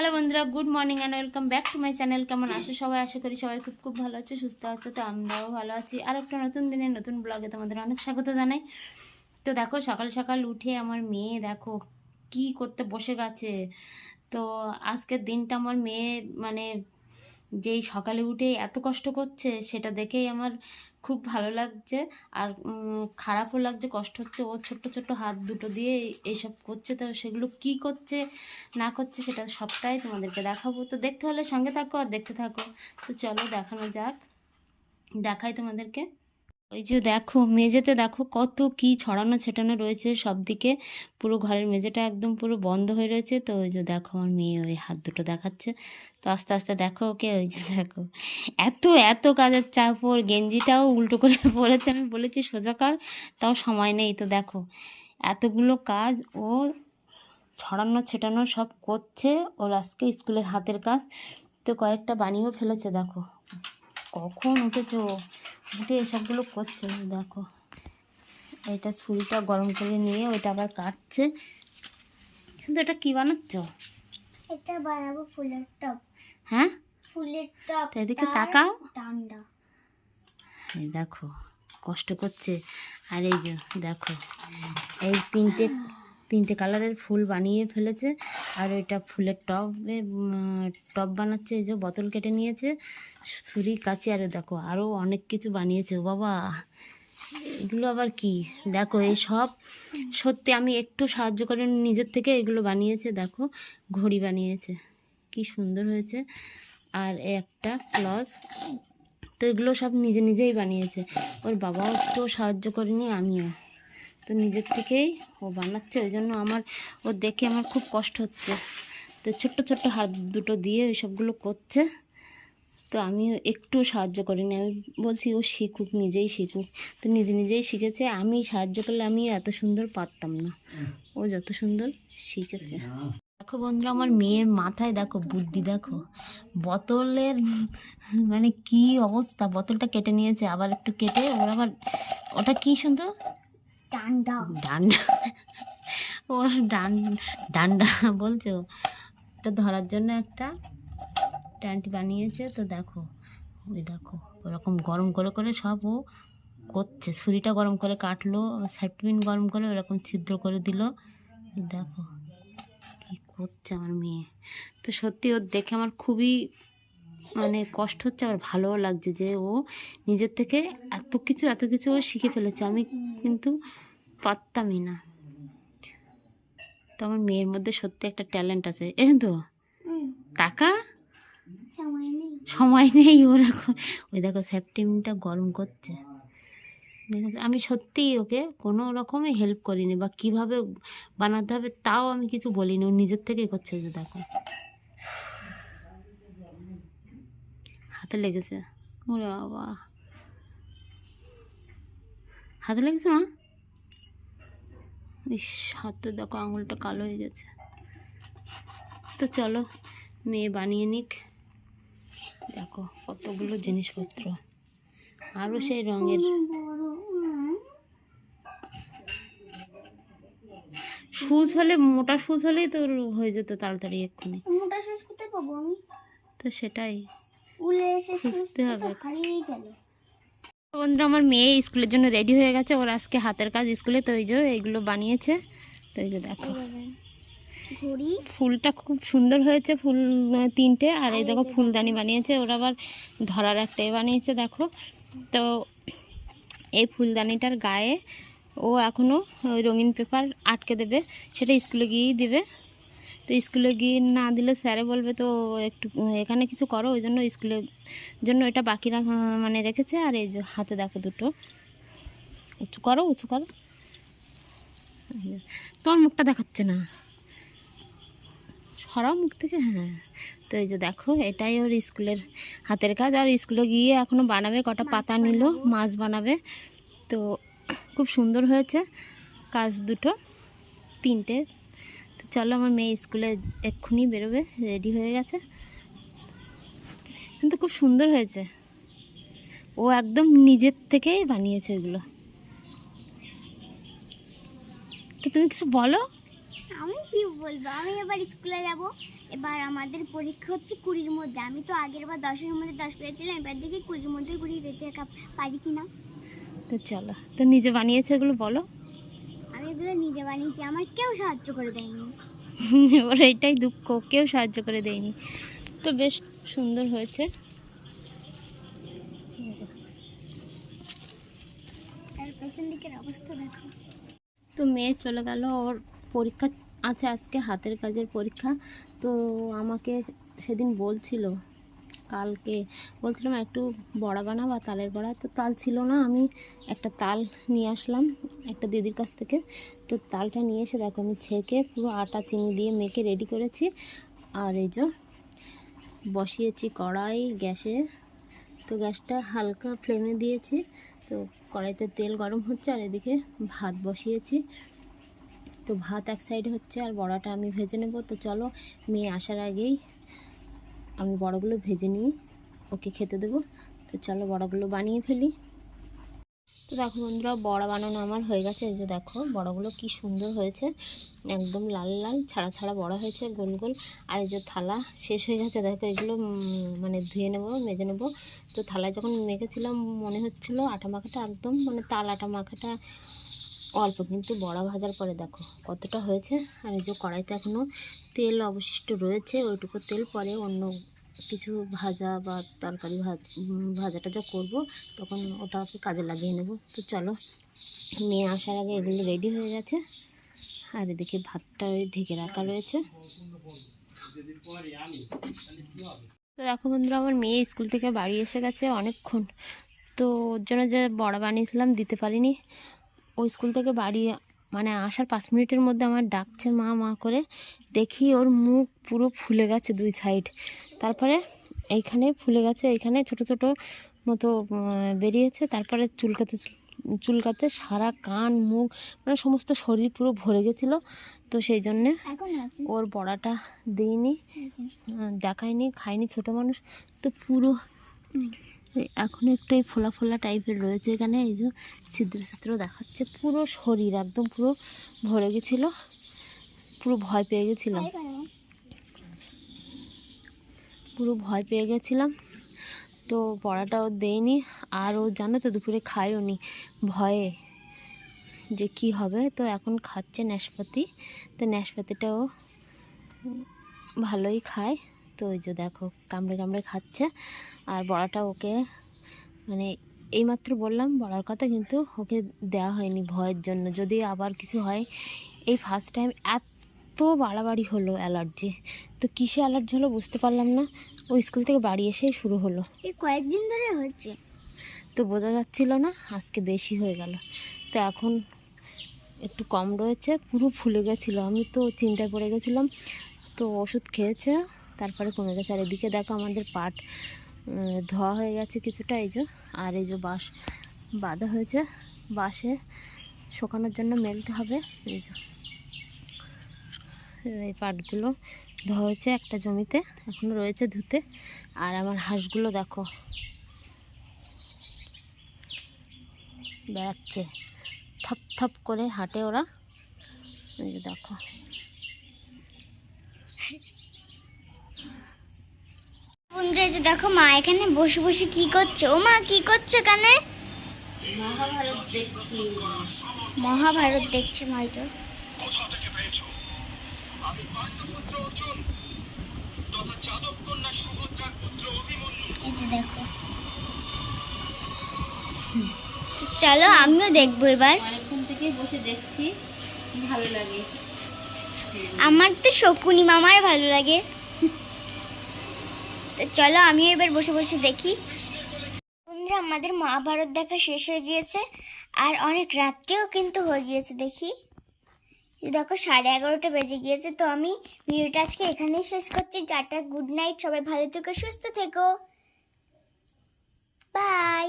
Hello বন্ধুরা, good morning and welcome back to my channel কেমন আছো সবাই? আশা করি সবাই খুব খুব ভালো আছে, সুস্থ আছে, তো আমরাও ভালো আছি। আর একটা নতুন দিনের নতুন ব্লগে তোমাদের অনেক স্বাগত জানাই। তো দেখো, সকাল সকাল উঠে আমার মেয়ে দেখো কি করতে বসে গেছে। তো আজকের দিনটা আমার মেয়ে মানে যেই সকালে উঠে এত কষ্ট করছে সেটা দেখেই আমার খুব ভালো লাগছে। আর খারাপও লাগছে, কষ্ট হচ্ছে। ও ছোট্ট ছোট্ট হাত দুটো দিয়ে এইসব করছে, তো সেগুলো কি করছে, না করছে সেটা সবটাই তোমাদেরকে দেখাবো। তো দেখতে হলে সঙ্গে থাকো আর দেখতে থাকো। তো চলো দেখানো যাক। দেখাই তোমাদেরকে। ওই যে দেখো, মেঝেতে দেখো কত কি ছড়ানো ছেটানো রয়েছে সব দিকে পুরো ঘরের মেঝেটা একদম পুরো বন্ধ হয়ে রয়েছে। তো ওই যে দেখো আমার মেয়ে ওই হাত দুটো দেখাচ্ছে। তো আস্তে আস্তে দেখো ওকে, ওই যে দেখো, এত এত কাজের চাপ ওর। গেঞ্জিটাও উল্টো করে পড়েছে আমি বলেছি, সোজা কর, তাও সময় নেই। তো দেখো, এতগুলো কাজ ও ছড়ানো, ছেটানো সব করছে। ওর আজকে স্কুলের হাতের কাজ। তো কয়েকটা বানিয়েও ফেলেছে, দেখো। কখন উঠেছে? উঠে এসবগুলো করছে দেখো। এটা ছুরিটা গরম করে নিয়ে ওইটা আবার কাটছে। কিন্তু এটা কি বানাচ্ছ? এটা বানাবো ফুলের টপ। হ্যাঁ? ফুলের টপ এদিকে তাকাও। ডান্ডা। দেখো কষ্ট করছে। আর এই যে দেখো এই তিনটে তিনটে কালারের ফুল বানিয়ে ফেলেছে। আর ওইটা ফুলের টবে টব বানাচ্ছে, এই যে বোতল কেটে নিয়েছে, ছুরি, কাচি, আর দেখো আরও অনেক কিছু বানিয়েছে। ও বাবা, এগুলো আবার কি? দেখো, এই সব সত্যি আমি একটু সাহায্য করে নিজের থেকে এগুলো বানিয়েছে, দেখো, ঘড়ি বানিয়েছে, কি সুন্দর হয়েছে। আর একটা ক্লস, তো এগুলো সব নিজে নিজেই বানিয়েছে। ওর বাবাও একটু সাহায্য করেনি, আমিও। তো নিজের থেকেই ও বানাচ্ছে, ওই জন্য আমার, ও দেখে আমার খুব কষ্ট হচ্ছে। তো ছোট্ট ছোট্ট হাত দুটো দিয়ে ওই সবগুলো করছে। তো আমি একটু সাহায্য করিনি। আমি বলছি, ও শিখুক, নিজেই শিখুক। তো নিজে নিজেই শিখেছে। আমি সাহায্য করলে আমি এত সুন্দর পারতাম না। ও যত সুন্দর শিখেছে। দেখো বন্ধুরা, আমার মেয়ের মাথায় দেখো, বুদ্ধি দেখো। বোতলের মানে কি অবস্থা? বোতলটা কেটে নিয়েছে, আবার একটু কেটে ওর আবার, ওটা কি সুন্দর? ডান্ডা। ডান্ডা? ওর ডান, ডান্ডা বলছো? ওটা ধরার জন্য একটা ট্যান্ট বানিয়েছে, তো দেখো। ওই দেখো, ওরকম গরম করে করে সব ও করছে। ছুরিটা গরম করে কাটলো সাইডপিন গরম করে ওরকম ছিদ্র করে দিল। দেখো, কি করছে আমার মেয়ে? তো সত্যি ওর দেখে আমার খুবই মানে কষ্ট হচ্ছে আবার ভালোও লাগছে যে ও নিজের থেকে এত কিছু এত কিছু ও শিখে ফেলেছে। আমি কিন্তু পারতামই না। তো আমার মেয়ের মধ্যে সত্যি একটা ট্যালেন্ট আছে এ তো? টাকা? সময় নেই। সময় নেই ওর এখন। ওই দেখো সেপ্টেমটা গরম করছে। আমি সত্যিই ওকে কোনো রকমে হেল্প করিনি বা কীভাবে বানাতে হবে তাও আমি কিছু বলিনি। ও নিজের থেকেই করছে যে দেখো। হাতে লেগেছে। ওরে বাবা। হাতে লেগেছে মা? ইস হাতে দেখো আঙুলটা কালো হয়ে গেছে। তো চলো মেয়ে বানিয়ে নিক। দেখো কতগুলো জিনিসপত্র। আরও সেই রঙের। সুচ হলে মোটা সুচ হলেই তোর হয়ে যেত তাড়াতাড়ি এক্ষুনি। মোটা সুচ কোথায় পাবো আমি? তো সেটাই। উলে এসে খুঁজতে হবে। হারিয়ে গেল। বন্ধুরা আমার মেয়ে স্কুলের জন্য রেডি হয়ে গেছে। ওর আজকে হাতের কাজ স্কুলে তো এই যে এইগুলো বানিয়েছে। তো এই যে দেখো। ফুলটা খুব সুন্দর হয়েছে ফুল তিনটে। আর এই দেখো ফুলদানি বানিয়েছে। ওরা আবার ধরার একটা বানিয়েছে দেখো। তো এই ফুলদানিটার গায়ে ও এখনও ওই রঙিন পেপার আটকে দেবে। সেটা স্কুলে গিয়েই দেবে। তো স্কুলে গিয়ে না দিলে স্যারে বলবে তো একটু এখানে কিছু করো ওই জন্য স্কুলের জন্য এটা বাকি রাখা মানে রেখেছে আর এই যে হাতে দেখো দুটো। উঁচু করো উঁচু করো। তোমার মুখটা দেখাচ্ছে না। সরাও মুখ থেকে? হ্যাঁ। তো এই যে দেখো এটাই ওর স্কুলের হাতের কাজ। আর স্কুলে গিয়ে এখনও বানাবে কটা পাতা নিল মাছ বানাবে। তো খুব সুন্দর হয়েছে কাজ দুটো তিনটে। চলো আমার মেয়ে স্কুলে এক্ষুনি বেরোবে রেডি হয়ে গেছে। কিন্তু খুব সুন্দর হয়েছে। ও একদম নিজের থেকেই বানিয়েছে ওগুলো তো তুমি কিছু বলো? আমি কি বলব? আমি এবার স্কুলে যাব। এবার আমাদের পরীক্ষা হচ্ছে কুড়ির মধ্যে। আমি তো আগের বার দশের মধ্যে দশ পেয়েছিলাম। এবার দেখি কুড়ির মধ্যে কুড়ি পেতে পারি কি না তো চলো। তো নিজে বানিয়েছে এগুলো বলো। এগুলো নিজে বানিয়েছি। আমার কেউ সাহায্য করে দেয়নি। ওর এইটাই দুঃখ কেউ সাহায্য করে দেয়নি। তো বেশ সুন্দর হয়েছে। তো মেয়ে চলে গেল ওর পরীক্ষা আছে আজকে হাতের কাজের পরীক্ষা। তো আমাকে সেদিন বলছিল কালকে বলছিলাম একটু বড়া বানা বা তালের বড়া। তো তাল ছিল না, আমি একটা তাল নিয়ে আসলাম একটা দিদির কাছ থেকে। তো তালটা নিয়ে এসে দেখো আমি ছেঁকে পুরো আটা চিনি দিয়ে মেখে রেডি করেছি। আর এই যে বসিয়েছি কড়াই গ্যাসে। তো গ্যাসটা হালকা ফ্লেমে দিয়েছি। তো কড়াইতে তেল গরম হচ্ছে আর এদিকে ভাত বসিয়েছি। তো ভাত এক সাইডে হচ্ছে আর বড়াটা আমি ভেজে নেব। তো চলো মেয়ে আসার আগেই আমি বড়গুলো ভেজে নিয়ে ওকে খেতে দেবো। তো চলো বড়গুলো বানিয়ে ফেলি। তো দেখো বন্ধুরা, বড়া বানানো আমার হয়ে গেছে। এই যে দেখো, বড়াগুলো কি সুন্দর হয়েছে। একদম লাল লাল, ছাড়া ছাড়া বড়া হয়েছে, গোল গোল। আর এই যে থালা শেষ হয়ে গেছে, দেখো এগুলো মানে ধুয়ে নেব, মেজে নেব। তো থালায় যখন মেখেছিলাম, মনে হচ্ছিল আটা মাখাটা একদম মানে তাল আটা মাখাটা অল্প, কিন্তু বড়া ভাজার পরে দেখো কতটা হয়েছে। আর এই যে কড়াইতে এখনও তেল অবশিষ্ট রয়েছে, ওইটুকু তেল পরে অন্য কিছু ভাজা বা তরকারি ভাজ টাজা করব, তখন ওটাকে কাজে লাগিয়ে নেব। তো চলো, মেয়ে আসার আগে এগুলো রেডি হয়ে গেছে। আর এদিকে ভাতটা ওই ঢেকে রাখা রয়েছে। তো দেখো বন্ধুরা, আমার মেয়ে স্কুল থেকে বাড়ি এসে গেছে অনেকক্ষণ। তো ওর জন্য যে বড়া বানিয়েছিলাম দিতে পারিনি। ও স্কুল থেকে বাড়ি মানে আসার পাঁচ মিনিটের মধ্যে আমার ডাকছে মা মা করে দেখি ওর মুখ পুরো ফুলে গেছে দুই সাইড তারপরে এইখানে ফুলে গেছে এইখানে ছোট ছোট মতো বেরিয়েছে। তারপরে চুলকাতে চুল- চুলকাতে সারা কান মুখ মানে সমস্ত শরীর পুরো ভরে গেছিল। তো সেই জন্যে ওর বড়াটা দিইনি দেখায়নি খায়নি ছোট মানুষ। তো পুরো এখন একটু এই ফোলা ফোলা টাইপের রয়েছে এখানে। এই যে ছিদ্র ছিদ্র দেখাচ্ছে। পুরো শরীর একদম পুরো ভরে গেছিল। পুরো ভয় পেয়ে গেছিলাম। পুরো ভয় পেয়ে গেছিলাম। তো পড়াটাও দেয়নি আর ও জানো তো, দুপুরে খায়ও নি। ভয়ে যে কি হবে। তো এখন খাচ্ছে ন্যাশপাতি তো ন্যাশপাতিটাও ভালোই খায়। তো ওই যে দেখো কামড়ে কামড়ে খাচ্ছে। আর বড়াটা ওকে মানে এইমাত্র বললাম বলার কথা কিন্তু ওকে দেওয়া হয়নি ভয়ের জন্য। যদি আবার কিছু হয় এই ফার্স্ট টাইম এত বাড়াবাড়ি হলো অ্যালার্জি তো কিসে অ্যালার্জি হলো বুঝতে পারলাম না। ও স্কুল থেকে বাড়ি এসেই শুরু হলো। এই কয়েকদিন ধরে হচ্ছে। তো বোঝা যাচ্ছিল না আজকে বেশি হয়ে গেল। তো এখন একটু কম রয়েছে পুরো ফুলে গেছিল। আমি তো চিন্তায় পড়ে গেছিলাম। তো ওষুধ খেয়েছে। তারপরে কমে গেছে। আর এদিকে দেখো আমাদের পাট ধোয়া হয়ে গেছে কিছুটা। এই যে, আর এই যে বাঁশ বাঁধা হয়েছে। বাঁশে শুকানোর জন্য মেলতে হবে। এই যে, এই পাটগুলো ধোয়া হয়েছে একটা জমিতে এখনও রয়েছে ধুতে। আর আমার হাঁসগুলো দেখো, বেড়াচ্ছে। থপ থপ করে হাঁটে ওরা। দেখো। বন্ধুরা এই যে দেখো মা এখানে বসে বসে কি করছে? ও মা কি করছ এখানে? মহাভারত দেখছি। মহাভারত দেখছে মা এই যে। এই যে দেখো। চলো আমিও দেখব এবার। অনেকক্ষণ থেকেই বসে দেখছি ভালো লাগে। আমার তো শকুনি মামার ভালো লাগে। চলো আমিও এবার বসে বসে দেখি। বন্ধুরা, আমাদের মহাভারত দেখা শেষ হয়ে গিয়েছে আর অনেক রাত্রেও কিন্তু হয়ে গিয়েছে, দেখি। দেখো, সাড়ে এগারোটা বেজে গিয়েছে, তো আমি ভিডিওটা আজকে এখানেই শেষ করছি। টাটা, গুড নাইট, সবাই ভালো থেকো, সুস্থ থেকো। বাই।